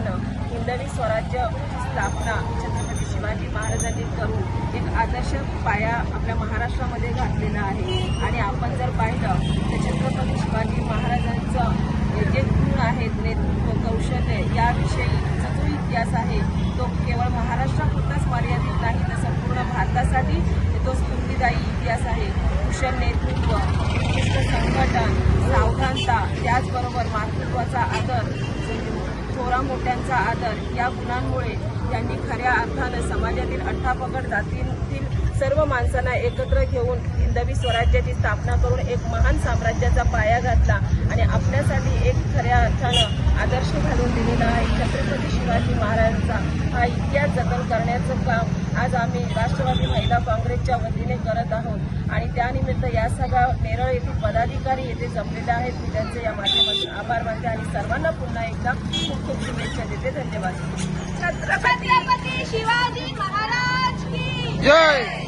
नावानं हिंदवी स्वराज्य स्थापना छत्रपती शिवाजी महाराजांनी करून एक आदर्श पाया आपल्या महाराष्ट्रामध्ये घातलेला आहे. आणि आपण जर पाहिलं तर छत्रपती शिवाजी महाराजांचं जे गुण आहेत नेतृत्व कौशल्य याविषयीचा जो इतिहास आहे तो केवळ महाराष्ट्रापुरताच मर्यादित नाही तर संपूर्ण भारतासाठी तो स्फूर्तीदायी इतिहास आहे. कुशल नेतृत्व उत्कृष्ट संघटन सावधानता त्याचबरोबर मातृत्वाचा आदर थोरा मोठ्यांचा आदर या गुणांमुळे त्यांनी खऱ्या अर्थानं समाजातील अठ्ठापगड जातींतील सर्व माणसांना एकत्र घेऊन हिंदवी स्वराज्याची स्थापना करून एक महान साम्राज्याचा पाया घातला आणि आपल्यासाठी एक खऱ्या अर्थानं आदर्श घालून दिलेला आहे. छत्रपती शिवाजी महाराजांचा हा जतन करण्याचं काम आज आम्ही राष्ट्रवादी महिला काँग्रेसच्या वतीने करत आहोत. आणि त्यानिमित्त या सगळ्या नेरळ येथील पदाधिकारी येथे जमलेले आहेत. मी त्यांचे या माध्यमातून आभार मानते आणि सर्वांना पुन्हा एकदा खूप खूप शुभेच्छा देते. धन्यवाद. जय!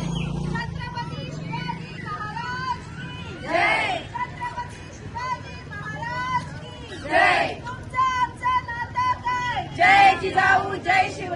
जय! जिजाऊ जय शिव